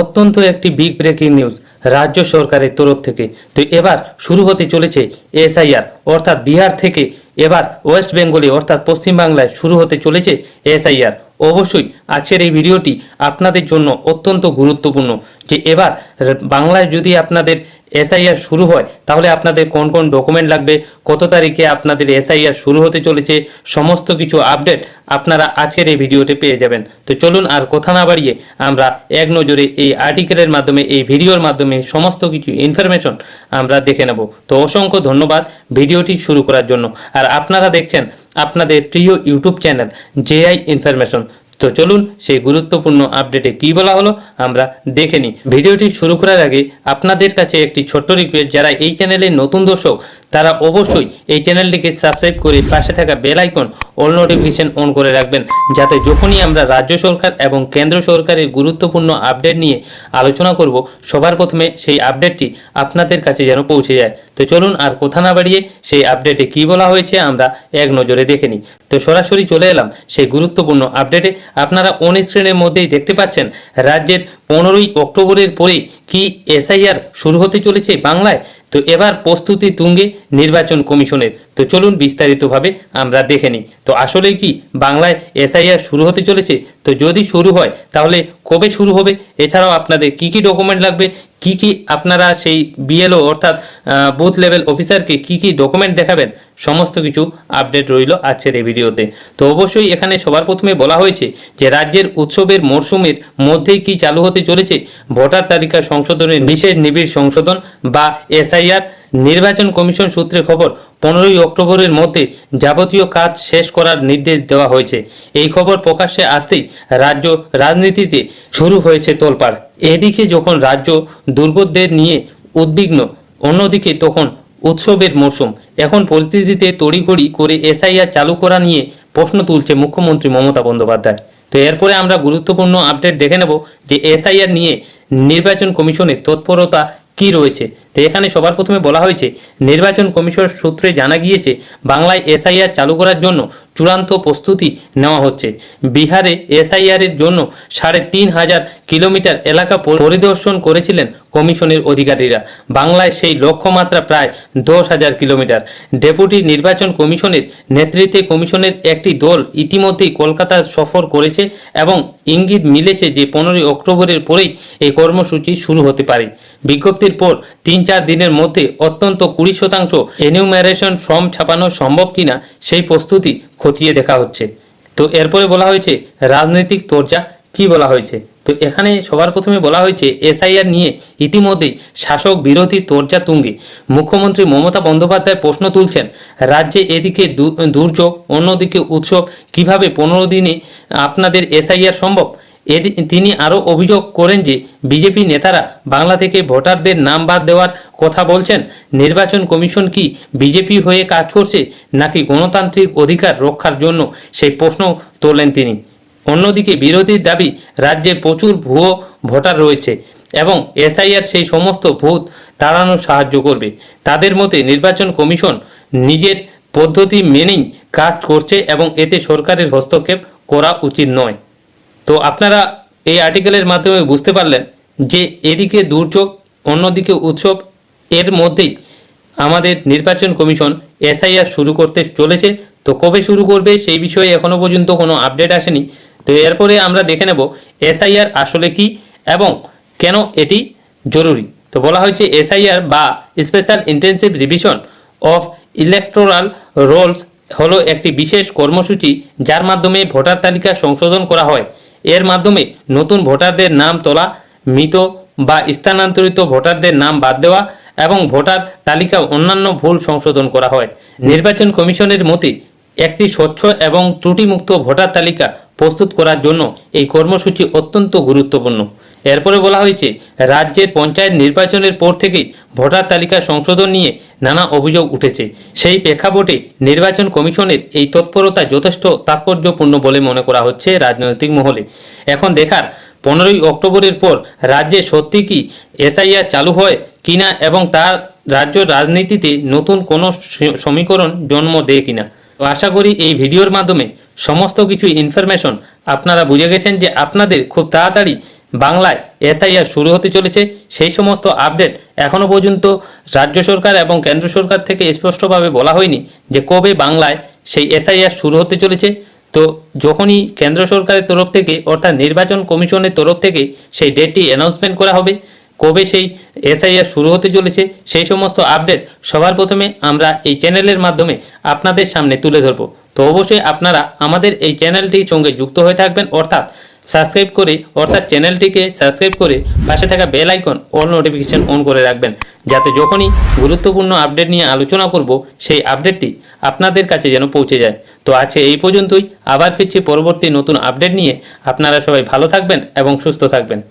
অত্যন্ত একটি big breaking news রাজ্য সরকারের তরফ থেকে। তো এবার শুরু হতে চলেছে এসআইআর, অর্থাৎ বিহার থেকে এবার ওয়েস্ট বেঙ্গলে, অর্থাৎ পশ্চিমবাংলায় শুরু হতে চলেছে এসআইআর। অবশ্যই আজকের এই ভিডিওটি আপনাদের জন্য অত্যন্ত গুরুত্বপূর্ণ যে এবার বাংলায় যদি আপনাদের এসআইআর শুরু হয়, তাহলে আপনাদের কোন কোন ডকুমেন্ট লাগবে, কত তারিখে আপনাদের এসআইআর শুরু হতে চলেছে, সমস্ত কিছু আপডেট আপনারা আজকের এই ভিডিওতে পেয়ে যাবেন। তো চলুন আর কথা না বাড়িয়ে আমরা এক নজরে এই আর্টিকেলের মাধ্যমে, এই ভিডিওর মাধ্যমে সমস্ত কিছু ইনফরমেশন আমরা দেখে নেব। তো অসংখ্য ধন্যবাদ ভিডিওটি শুরু করার জন্য। আর আপনারা দেখছেন আপনাদের প্রিয় ইউটিউব চ্যানেল জেআই ইনফরমেশন তো চলুন সেই গুরুত্বপূর্ণ আপডেটে কি বলা হলো আমরা দেখে নিই। ভিডিওটি শুরু করার আগে আপনাদের কাছে একটি ছোট্ট রিকোয়েস্ট যারা এই চ্যানেলে নতুন দর্শক তারা অবশ্যই এই চ্যানেলটিকে সাবস্ক্রাইব করে পাশে থাকা bell icon all notification on করে রাখবেন, যাতে যখনই আমরা রাজ্য সরকার এবং কেন্দ্র সরকারের গুরুত্বপূর্ণ আপডেট নিয়ে আলোচনা করব, সবার প্রথমে সেই আপডেটটি আপনাদের কাছে যেন পৌঁছে যায়। তো চলুন আর কথা না বাড়িয়ে সেই আপডেটে কি বলা হয়েছে আমরা এক নজরে দেখে নিই। তো সরাসরি চলে এলাম সেই গুরুত্বপূর্ণ আপডেটে আপনারা অন স্ক্রিনের মধ্যেই দেখতে পাচ্ছেন রাজ্যের পনেরোই অক্টোবরের পরে কি এসআইআর শুরু হতে চলেছে বাংলায়? তো এবার প্রস্তুতি তুঙ্গে নির্বাচন কমিশনের। তো চলুন বিস্তারিতভাবে আমরা দেখে নিই। তো আসলে কি, বাংলায় এসআইআর শুরু হতে চলেছে? তো যদি শুরু হয়, তাহলে কবে শুরু হবে? এছাড়াও আপনাদের কি কি ডকুমেন্ট লাগবে? কি কি আপনারা সেই বিএলও অর্থাৎ বুথ লেভেল অফিসারকে কি কি ডকুমেন্ট দেখাবেন, সমস্ত কিছু আপডেট রইল আজকের এই ভিডিওতে তো। অবশ্যই এখানে সবার প্রথমে বলা হয়েছে যে রাজ্যের উৎসবের মরশুমের মধ্যেই কি চালু হতে চলেছে, ভোটার তালিকা সংশোধনের বিশেষ নিবিড় সংশোধন বা এসআইআর নির্বাচন কমিশন সূত্রে খবর, পনেরোই অক্টোবরের মধ্যে যাবতীয় কাজ শেষ করার নির্দেশ দেওয়া হয়েছে। এই খবর প্রকাশ্যে আসতেই রাজ্য রাজনীতিতে শুরু হয়েছে তোলপাড়। এদিকে যখন রাজ্য দুর্গদের নিয়ে উদ্বিগ্ন, অন্যদিকে তখন উৎসবের মরশুম এখন পরিস্থিতিতে তড়িঘড়ি করে এসআইআর চালু করা নিয়ে প্রশ্ন তুলছে মুখ্যমন্ত্রী মমতা বন্দ্যোপাধ্যায়। তো এরপরে আমরা গুরুত্বপূর্ণ আপডেট দেখে নেব যে এসআইআর নিয়ে নির্বাচন কমিশনের তৎপরতা কি রয়েছে। তো এখানে সবার প্রথমে বলা হয়েছে, নির্বাচন কমিশন সূত্রে জানা গিয়েছে, বাংলায় এসআইআর চালু করার জন্য চূড়ান্ত প্রস্তুতি নেওয়া হচ্ছে। বিহারে এসআইআর এর জন্য সাড়ে তিন হাজার কিলোমিটার এলাকা পরিদর্শন করেছিলেন কমিশনের অধিকারীরা। বাংলায় সেই লক্ষ্যমাত্রা প্রায় দশ হাজার কিলোমিটার। ডেপুটি নির্বাচন কমিশনের নেতৃত্বে কমিশনের একটি দল ইতিমধ্যেই কলকাতা সফর করেছে এবং ইঙ্গিত মিলেছে যে পনেরোই অক্টোবরের পরেই এই কর্মসূচি শুরু হতে পারে। বিজ্ঞপ্তির পর তিন চার দিনের মধ্যে অত্যন্ত কুড়ি শতাংশ এনিউমারেশন ফর্ম ছাপানো সম্ভব কিনা সেই প্রস্তুতি খতিয়ে দেখা হচ্ছে। তো এরপরে বলা হয়েছে, রাজনৈতিক তোর্জা, কি বলা হয়েছে? তো এখানে সবার প্রথমে বলা হয়েছে, এসআইআর নিয়ে ইতিমধ্যেই শাসক বিরোধী তোর্জা তুঙ্গে। মুখ্যমন্ত্রী মমতা বন্দ্যোপাধ্যায় প্রশ্ন তুলছেন, রাজ্যে এদিকে দুর্যোগ, অন্যদিকে উৎসব, কীভাবে পনেরো দিনে আপনাদের এসআইআর সম্ভব? তিনি আরও অভিযোগ করেন যে বিজেপি নেতারা বাংলা থেকে ভোটারদের নাম বাদ দেওয়ার কথা বলছেন। নির্বাচন কমিশন কি বিজেপি হয়ে কাজ করছে নাকি গণতান্ত্রিক অধিকার রক্ষার জন্য? সেই প্রশ্ন তোলেন তিনি। অন্যদিকে বিরোধীর দাবি, রাজ্যে প্রচুর ভুয়ো ভোটার রয়েছে এবং এসআইআর সেই সমস্ত ভূত তাড়ানোর সাহায্য করবে। তাদের মতে নির্বাচন কমিশন নিজের পদ্ধতি মেনেই কাজ করছে এবং এতে সরকারের হস্তক্ষেপ করা উচিত নয়। তো আপনারা এই আর্টিকেলের মাধ্যমে বুঝতে পারলেন যে এদিকে দুর্যোগ, অন্যদিকে উৎসব, এর মধ্যেই আমাদের নির্বাচন কমিশন এসআইআর শুরু করতে চলেছে। তো কবে শুরু করবে সেই বিষয়ে এখনও পর্যন্ত কোনো আপডেট আসেনি। তো এরপরে আমরা দেখে নেব এসআইআর আসলে কি এবং কেন এটি জরুরি। তো বলা হয়েছে এসআইআর বা special intensive revision of electoral rolls হলো একটি বিশেষ কর্মসূচি যার মাধ্যমে ভোটার তালিকা সংশোধন করা হয়। এর মাধ্যমে নতুন ভোটারদের নাম তোলা, মৃত বা স্থানান্তরিত ভোটারদের নাম বাদ দেওয়া এবং ভোটার তালিকা অন্যান্য ভুল সংশোধন করা হয়। নির্বাচন কমিশনের মতে, একটি স্বচ্ছ এবং ত্রুটিমুক্ত ভোটার তালিকা প্রস্তুত করার জন্য এই কর্মসূচি অত্যন্ত গুরুত্বপূর্ণ। এরপরে বলা হয়েছে, রাজ্যের পঞ্চায়েত নির্বাচনের পর থেকেই ভোটার তালিকা সংশোধন নিয়ে নানা অভিযোগ উঠেছে। সেই প্রেক্ষাপটে নির্বাচন কমিশনের এই তৎপরতা যথেষ্ট তাৎপর্যপূর্ণ বলে মনে করা হচ্ছে রাজনৈতিক মহলে। এখন দেখার পনেরোই অক্টোবরের পর রাজ্যে সত্যি কি এসআইআর চালু হয় কিনা এবং তার রাজ্য রাজনীতিতে নতুন কোনো সমীকরণ জন্ম দেয় কিনা? তো আশা করি এই ভিডিওর মাধ্যমে সমস্ত কিছু ইনফরমেশন আপনারা বুঝে গেছেন যে আপনাদের খুব তাড়াতাড়ি বাংলায় এসআইআর শুরু হতে চলেছে, সেই সমস্ত আপডেট এখনও পর্যন্ত রাজ্য সরকার এবং কেন্দ্র সরকার থেকে স্পষ্টভাবে বলা হয়নি যে কবে বাংলায় সেই এসআইআর শুরু হতে চলেছে। তো যখনই কেন্দ্র সরকারের তরফ থেকে অর্থাৎ নির্বাচন কমিশনের তরফ থেকে সেই ডেটটি অ্যানাউন্সমেন্ট করা হবে, কবে সেই এসআইআর শুরু হতে চলেছে, সেই সমস্ত আপডেট সবার প্রথমে আমরা এই চ্যানেলের মাধ্যমে আপনাদের সামনে তুলে ধরব। তো অবশ্যই আপনারা আমাদের এই চ্যানেলটির সঙ্গে যুক্ত হয়ে থাকবেন, অর্থাৎ সাবস্ক্রাইব করে, অর্থাৎ চ্যানেলটিকে সাবস্ক্রাইব করে পাশে থাকা bell icon, all notification on করে রাখবেন। যাতে যখনই গুরুত্বপূর্ণ আপডেট নিয়ে আলোচনা করব, সেই আপডেটটি আপনাদের কাছে যেন পৌঁছে যায়। তো আছে এই পর্যন্তই। আবার ফিরছি পরবর্তী নতুন আপডেট নিয়ে। আপনারা সবাই ভালো থাকবেন এবং সুস্থ থাকবেন।